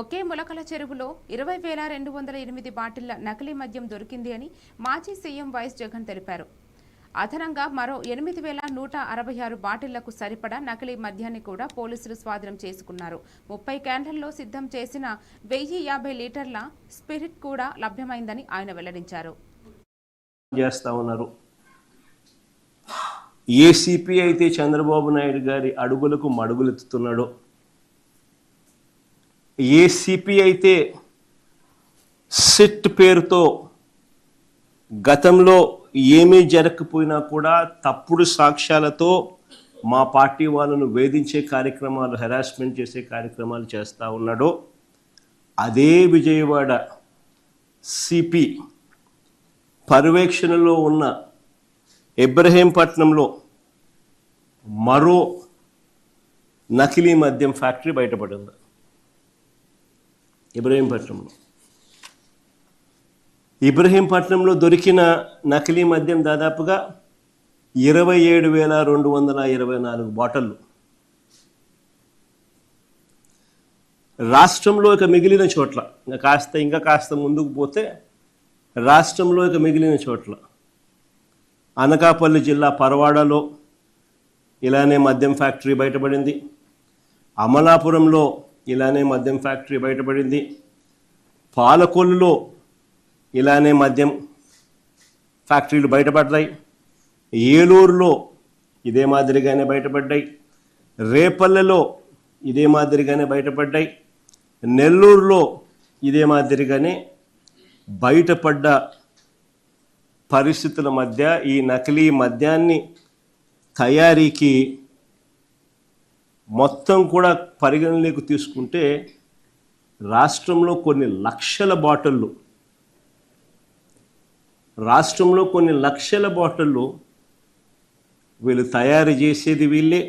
ఒకే ములకల చెరువులో ఇరవై వేల రెండు వందల ఎనిమిది బాటిళ్ళ నకిలీ మద్యం దొరికింది అని మాజీ సీఎం వైఎస్ జగన్ తెలిపారు. అదనంగా మరో ఎనిమిది వేల నూట అరవై ఆరు బాటిళ్ళకు సరిపడా నకిలీ మద్యాన్ని కూడా పోలీసులు స్వాధీనం చేసుకున్నారు. ముప్పై క్యాండల్లో సిద్ధం చేసిన వెయ్యి యాభై లీటర్ల స్పిరిట్ కూడా లభ్యమైందని ఆయన వెల్లడించారు. చేస్తా ఉన్నారు. ఏసీపీ అయితే చంద్రబాబు నాయుడు గారి అడుగులకు మడుగులెత్తుతున్నాడో ఏసీపీ అయితే సిట్ పేరుతో గతంలో ఏమీ జరగకపోయినా కూడా తప్పుడు సాక్ష్యాలతో మా పార్టీ వాళ్ళను వేధించే కార్యక్రమాలు హెరాస్మెంట్ చేసే కార్యక్రమాలు చేస్తూ ఉన్నాడో. అదే విజయవాడ సిపి పర్యవేక్షణలో ఉన్న ఇబ్రహీంపట్నంలో మరో నకిలీ మద్యం ఫ్యాక్టరీ బయటపడింది. ఇబ్రహీంపట్నంలో. ఇబ్రహీంపట్నంలో దొరికిన నకిలీ మద్యం దాదాపుగా ఇరవై ఏడు వేల రెండు వందల ఇరవై నాలుగు బాటళ్ళు. రాష్ట్రంలో ఇక మిగిలిన చోట్ల ఇంకా కాస్త ఇంకా కాస్త ముందుకు పోతే రాష్ట్రంలో ఇక మిగిలిన చోట్ల. అనకాపల్లి జిల్లా పరవాడలో ఇలానే మద్యం ఫ్యాక్టరీ బయటపడింది. అమలాపురంలో ఇలానే మద్యం ఫ్యాక్టరీ బయటపడింది. పాలకొల్లులో ఇలానే మద్యం ఫ్యాక్టరీలు బయటపడ్డాయి. ఏలూరులో ఇదే మాదిరిగానే బయటపడ్డాయి. రేపల్లెలో ఇదే మాదిరిగానే బయటపడ్డాయి. నెల్లూరులో ఇదే మాదిరిగానే బయటపడ్డ పరిస్థితుల మధ్య ఈ నకిలీ మద్యాన్ని తయారీకి మొత్తం కూడా పరిగణలోకి తీసుకుంటే రాష్ట్రంలో కొన్ని లక్షల బాటిళ్ళు రాష్ట్రంలో కొన్ని లక్షల బాటిళ్ళు వీళ్ళు తయారు చేసేది వీళ్ళే.